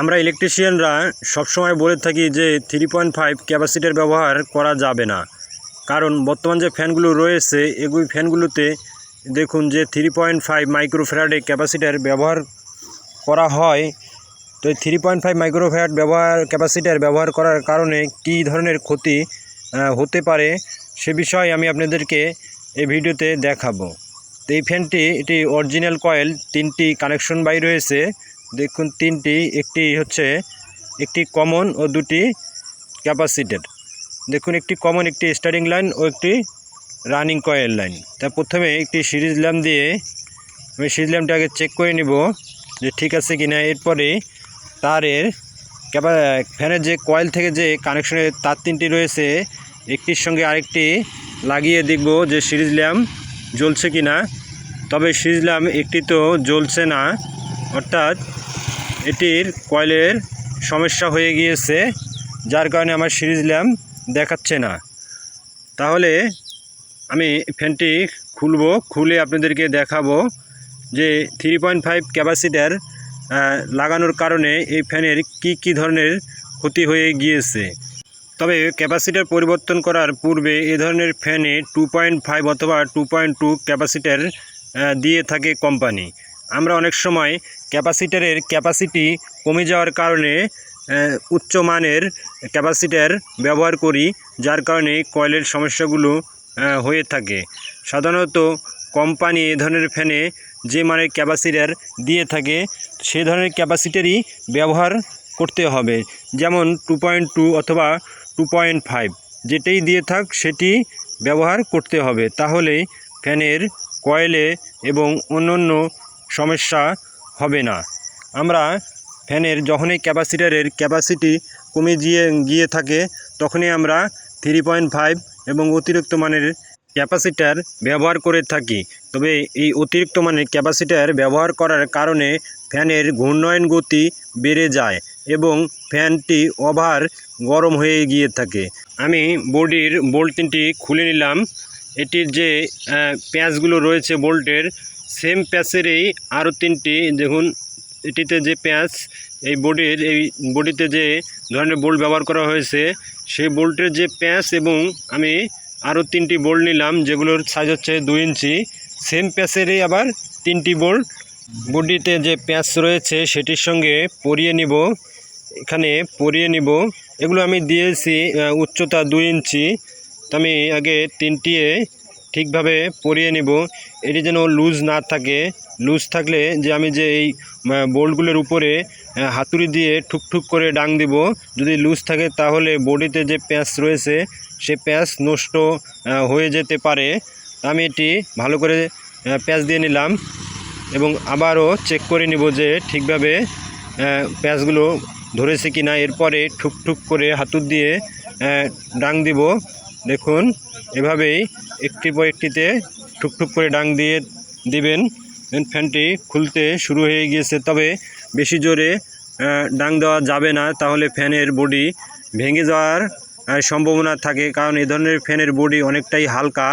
আমরা ইলেকট্রিশিয়ানরা সবসময় বলে থাকি যে থ্রি পয়েন্ট ফাইভ ক্যাপাসিটার ব্যবহার করা যাবে না। কারণ বর্তমান যে ফ্যানগুলো রয়েছে, এগুলি ফ্যানগুলোতে দেখুন যে থ্রি পয়েন্ট ফাইভ মাইক্রোফ্যারাডে ক্যাপাসিটার ব্যবহার করা হয়। তো এই থ্রি পয়েন্ট ফাইভ মাইক্রোফ্যারাড ব্যবহার, ক্যাপাসিটার ব্যবহার করার কারণে কী ধরনের ক্ষতি হতে পারে সে বিষয়ে আমি আপনাদেরকে এই ভিডিওতে দেখাবো। তো এই ফ্যানটি, এটি অরিজিনাল কয়েল তিনটি কানেকশন বাই রয়েছে। দেখুন, তিনটি, একটি হচ্ছে একটি কমন ও দুটি ক্যাপাসিটার দেখুন, একটি কমন একটি স্টারিং লাইন ও একটি রানিং কয়েল লাইন তা প্রথমে একটি সিরিজ ল্যাম্প দিয়ে আমি সিরিজ ল্যাম্পটা আগে চেক করে নিব যে ঠিক আছে কি না এরপরে তারের ক্যাপা ফ্যানের যে কয়েল থেকে যে কানেকশনের তার তিনটি রয়েছে, একটির সঙ্গে আরেকটি লাগিয়ে দেখব যে সিরিজ ল্যাম্প জ্বলছে কি না তবে সিরিজ ল্যাম্প একটি তো জ্বলছে না, অর্থাৎ এটির কয়েলের সমস্যা হয়ে গিয়েছে, যার কারণে আমার সিরিজ ল্যাম্প দেখাচ্ছে না। তাহলে আমি ফ্যানটি খুলবো, খুলে আপনাদেরকে দেখাবো যে থ্রি পয়েন্ট ফাইভ ক্যাপাসিটার লাগানোর কারণে এই ফ্যানের কি কি ধরনের ক্ষতি হয়ে গিয়েছে। তবে ক্যাপাসিটার পরিবর্তন করার পূর্বে এ ধরনের ফ্যানে টু পয়েন্ট ফাইভ অথবা টু পয়েন্ট টু ক্যাপাসিটার দিয়ে থাকে কোম্পানি। আমরা অনেক সময় ক্যাপাসিটারের ক্যাপাসিটি কমে যাওয়ার কারণে উচ্চ মানের ক্যাপাসিটার ব্যবহার করি, যার কারণে কয়েলের সমস্যাগুলো হয়ে থাকে। সাধারণত কোম্পানি এ ধরনের ফ্যানে যে মানের ক্যাপাসিটার দিয়ে থাকে, সে ধরনের ক্যাপাসিটারই ব্যবহার করতে হবে। যেমন টু পয়েন্ট টু অথবা টু পয়েন্ট ফাইভ, যেটাই দিয়ে থাক সেটি ব্যবহার করতে হবে। তাহলে ফ্যানের কয়েলে এবং অন্যান্য সমস্যা হবে না। আমরা ফ্যানের যখনই ক্যাপাসিটারের ক্যাপাসিটি কমে গিয়ে গিয়ে থাকে, তখনই আমরা থ্রি পয়েন্ট ফাইভ এবং অতিরিক্ত মানের ক্যাপাসিটার ব্যবহার করে থাকি। তবে এই অতিরিক্ত মানের ক্যাপাসিটার ব্যবহার করার কারণে ফ্যানের ঘূর্ণয়ন গতি বেড়ে যায় এবং ফ্যানটি ওভার গরম হয়ে গিয়ে থাকে। আমি বডির বোল্ট তিনটি খুলে নিলাম। এটির যে প্যাঁচগুলো রয়েছে বোল্টের সেম প্যাচেরই আরও তিনটি, দেখুন, এটিতে যে প্যাঁচ, এই বডির, এই বডিতে যে ধরনের বোল্ট ব্যবহার করা হয়েছে, সেই বোল্টের যে প্যাঁচ এবং আমি আরও তিনটি বোল্ট নিলাম, যেগুলোর সাইজ হচ্ছে দুই ইঞ্চি, সেম প্যাচেরই আবার তিনটি বোল্ট। বডিতে যে প্যাঁচ রয়েছে, সেটির সঙ্গে পরিয়ে নিব, এখানে পরিয়ে নিব। এগুলো আমি দিয়েছি উচ্চতা দুই ইঞ্চি। আমি আগে তিনটিয়ে ঠিকভাবে পরিয়ে নিব। এটি যেন লুজ না থাকে। লুজ থাকলে যে আমি যে এই বোল্টগুলোর উপরে হাতুড়ি দিয়ে ঠুকঠুক করে ডাং দিব। যদি লুজ থাকে তাহলে বডিতে যে প্যাঁচ রয়েছে, সে প্যাঁচ নষ্ট হয়ে যেতে পারে। আমি এটি ভালো করে প্যাঁচ দিয়ে নিলাম এবং আবারও চেক করে নিব যে ঠিকভাবে প্যাঁচগুলো ধরেছে কি না এরপরে ঠুকঠুক করে হাতুর দিয়ে ডাং দিব। দেখুন, এভাবেই একটির পর একটিতে ঠুকঠুক করে ডাং দিয়ে দিবেন। ফ্যানটি খুলতে শুরু হয়ে গিয়েছে। তবে বেশি জোরে ডাং দেওয়া যাবে না। তাহলে ফ্যানের বডি ভেঙে যাওয়ার সম্ভাবনা থাকে। কারণ এই ধরনের ফ্যানের বডি অনেকটাই হালকা।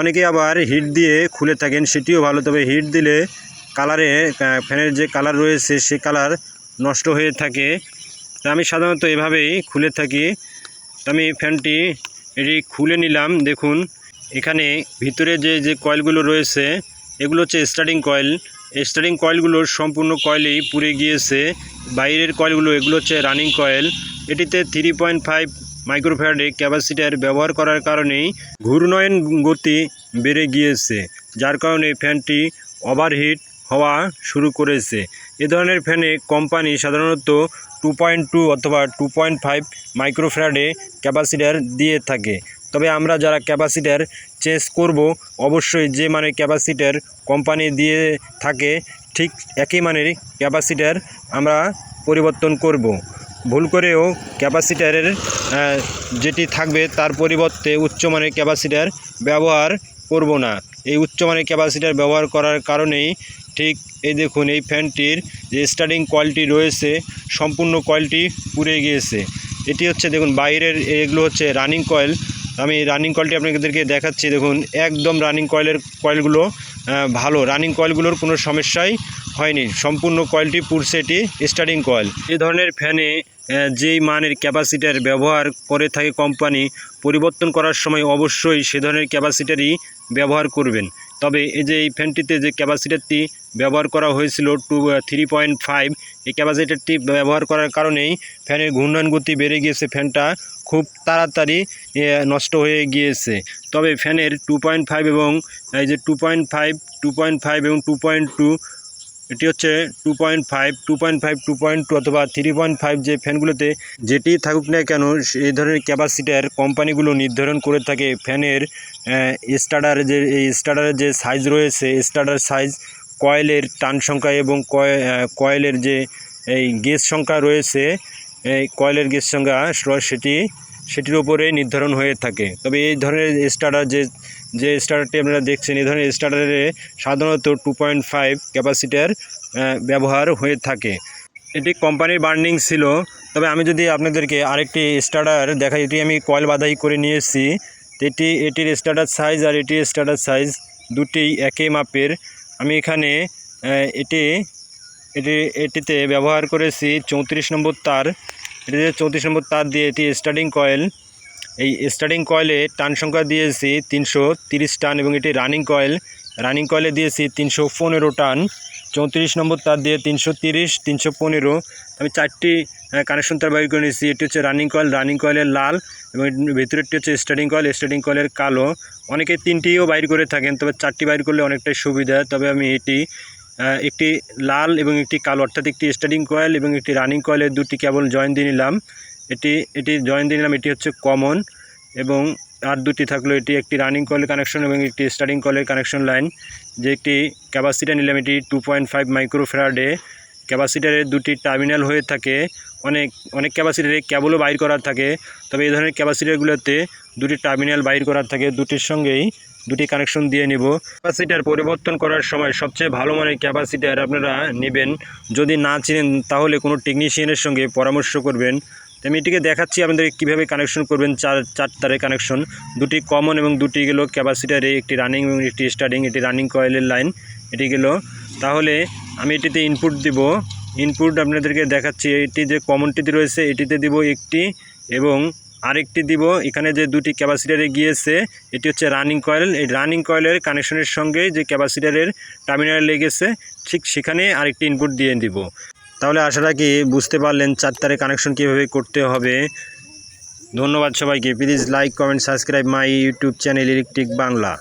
অনেকে আবার হিট দিয়ে খুলে থাকেন, সেটিও ভালো। তবে হিট দিলে কালারে ফ্যানের যে কালার রয়েছে, সে কালার নষ্ট হয়ে থাকে। আমি সাধারণত এভাবেই খুলে থাকি। আমি ফ্যানটি এটি খুলে নিলাম, দেখুন। এখানে ভিতরে যে যে কয়েলগুলো রয়েছে, এগুলো হচ্ছে স্টার্টিং কয়েল স্টার্টিং কয়েলগুলোর সম্পূর্ণ কয়েলেই পুড়ে গিয়েছে। বাইরের কয়েলগুলো এগুলো হচ্ছে রানিং কয়েল এটিতে থ্রি পয়েন্ট ফাইভ মাইক্রোফ্যারাডে ক্যাপাসিটার ব্যবহার করার কারণেই ঘূর্ণয়ন গতি বেড়ে গিয়েছে। যার কারণে ফ্যানটি ওভারহিট হওয়া শুরু করেছে। এ ধরনের ফ্যানে কোম্পানি সাধারণত টু পয়েন্ট টু অথবা টু পয়েন্ট ফাইভ মাইক্রোফ্যারাডে ক্যাপাসিটার দিয়ে থাকে। তবে আমরা যারা ক্যাপাসিটার চেঞ্জ করব, অবশ্যই যে মানের ক্যাপাসিটার কোম্পানি দিয়ে থাকে, ঠিক একই মানের ক্যাপাসিটার আমরা পরিবর্তন করব। ভুল করেও ক্যাপাসিটারের যেটি থাকবে তার পরিবর্তে উচ্চমানের ক্যাপাসিটার ব্যবহার করব না। এই উচ্চমানের ক্যাপাসিটার ব্যবহার করার কারণেই ঠিক এই দেখুন, এই ফ্যানটির যে স্টার্টিং কয়েলটি রয়েছে, সম্পূর্ণ কয়েলটি পুড়ে গিয়েছে। এটি হচ্ছে দেখুন, বাইরের এগুলো হচ্ছে রানিং কয়েল। আমি রানিং কয়েলটি আপনাদেরকে দেখাচ্ছি, দেখুন, একদম রানিং কয়েলের কয়েলগুলো ভালো। রানিং কয়েলগুলোর কোনো সমস্যাই হয়নি। সম্পূর্ণ কয়েলটি পুরছে এটি স্টার্টিং কয়েল। এই ধরনের ফ্যানে যেই মানের ক্যাপাসিটার ব্যবহার করে থাকে কোম্পানি পরিবর্তন করার সময় অবশ্যই সে ধরনের ক্যাপাসিটারই ব্যবহার করবেন। তবে এই যে এই ফ্যানটিতে যে ক্যাপাসিটারটি ব্যবহার করা হয়েছিল টু থ্রি পয়েন্ট ফাইভ, এই ক্যাপাসিটারটি ব্যবহার করার কারণেই ফ্যানের ঘূর্ণয়ন গতি বেড়ে গিয়েছে, ফ্যানটা খুব তাড়াতাড়ি নষ্ট হয়ে গিয়েছে। তবে ফ্যানের টু পয়েন্ট ফাইভ এবং, এই যে two point five, two point five এবং টু পয়েন্ট টু এটি হচ্ছে two point five two point five two point two অথবা থ্রি পয়েন্ট ফাইভ যে ফ্যানগুলোতে যেটি থাকুক না কেন, এই ধরনের ক্যাপাসিটার কোম্পানিগুলো নির্ধারণ করে থাকে ফ্যানের স্টার্টার যে, এই স্টার্টারের যে সাইজ রয়েছে স্টার্টার সাইজ কয়েলের টান সংখ্যা এবং কয়ে কয়েলের যে, এই গেজ সংখ্যা রয়েছে, এই কয়েলের গেজ সংখ্যা, সেটি, সেটির উপরে নির্ধারণ হয়ে থাকে। তবে এই ধরনের স্টার্টার যে যে স্টার্টারটি আপনারা দেখছেন, এই ধরনের স্টার্টারে সাধারণত টু পয়েন্ট ফাইভ ক্যাপাসিটার ব্যবহার হয়ে থাকে। এটি কোম্পানির বার্নিং ছিল। তবে আমি যদি আপনাদেরকে আরেকটি স্টার্টার দেখাই, এটি আমি কয়েল বাধাই করে নিয়ে এসেছি। এটি, এটির স্টার্টার সাইজ আর এটির স্টার্টার সাইজ দুটি একই মাপের। আমি এখানে এটি এটি, এটিতে ব্যবহার করেছি চৌত্রিশ নম্বর তার। এটিতে চৌত্রিশ নম্বর তার দিয়ে এটি স্টার্টিং কয়েল এই স্টার্টিং কয়েলে টান সংখ্যা দিয়েছি তিনশো টান এবং এটি রানিং কয়েল রানিং কয়েলে দিয়েছি তিনশো পনেরো টান। চৌত্রিশ নম্বর তার দিয়ে তিনশো তিরিশ, তিনশো পনেরো। আমি চারটি কানেকশন তার বাইর করে নিয়েছি। এটি হচ্ছে রানিং কয়েল রানিং কয়েলের লাল এবং ভেতরেরটি হচ্ছে স্টার্টিং কয়েল স্টার্টিং কয়েলের কালো। অনেকে তিনটিও বাইর করে থাকেন, তবে চারটি বাইর করলে অনেকটাই সুবিধা। তবে আমি এটি একটি লাল এবং একটি কালো, অর্থাৎ একটি স্টার্টিং কয়েল এবং একটি রানিং কয়েলের দুটি কেবল জয়েন দিয়ে নিলাম। এটি এটি জয়েন দিয়ে নিলাম, এটি হচ্ছে কমন এবং আর দুটি থাকল, এটি একটি রানিং কলের কানেকশন এবং একটি স্টার্টিং কলের কানেকশন লাইন যে একটি ক্যাপাসিটার নিলাম, এটি টু পয়েন্ট ফাইভ মাইক্রোফ্যারাডে ক্যাপাসিটারের দুটি টার্মিনাল হয়ে থাকে, অনেক অনেক ক্যাপাসিটারে কেবলও বাইর করা থাকে। তবে এই ধরনের ক্যাপাসিটারগুলোতে দুটি টার্মিনাল বাইর করার থাকে, দুটির সঙ্গেই দুটি কানেকশন দিয়ে নিব। ক্যাপাসিটার পরিবর্তন করার সময় সবচেয়ে ভালো মানের ক্যাপাসিটার আপনারা নেবেন। যদি না চিনেন, তাহলে কোনো টেকনিশিয়ানের সঙ্গে পরামর্শ করবেন। তো আমি এটিকে দেখাচ্ছি, আপনাদের কীভাবে কানেকশন করবেন চার চার তারের কানেকশন দুটি কমন এবং দুটি গেল ক্যাপাসিটারে একটি রানিং এবং একটি স্টার্টিং এটি রানিং কয়েলের লাইন এটি গেল। তাহলে আমি এটিতে ইনপুট দিব। ইনপুট আপনাদেরকে দেখাচ্ছি, এটি যে কমনটিতে রয়েছে, এটিতে দিব একটি এবং আরেকটি দিব। এখানে যে দুটি ক্যাপাসিটারে গিয়েছে, এটি হচ্ছে রানিং কয়েল এই রানিং কয়েলের কানেকশনের সঙ্গে যে ক্যাপাসিটারের টার্মিনাল লেগেছে, ঠিক সেখানে আরেকটি ইনপুট দিয়ে দিব। তাহলে আশা রাখি বুঝতে পারলেন চার তারে কানেকশন কীভাবে করতে হবে। ধন্যবাদ সবাইকে। Please like comment subscribe my YouTube channel electric Bangla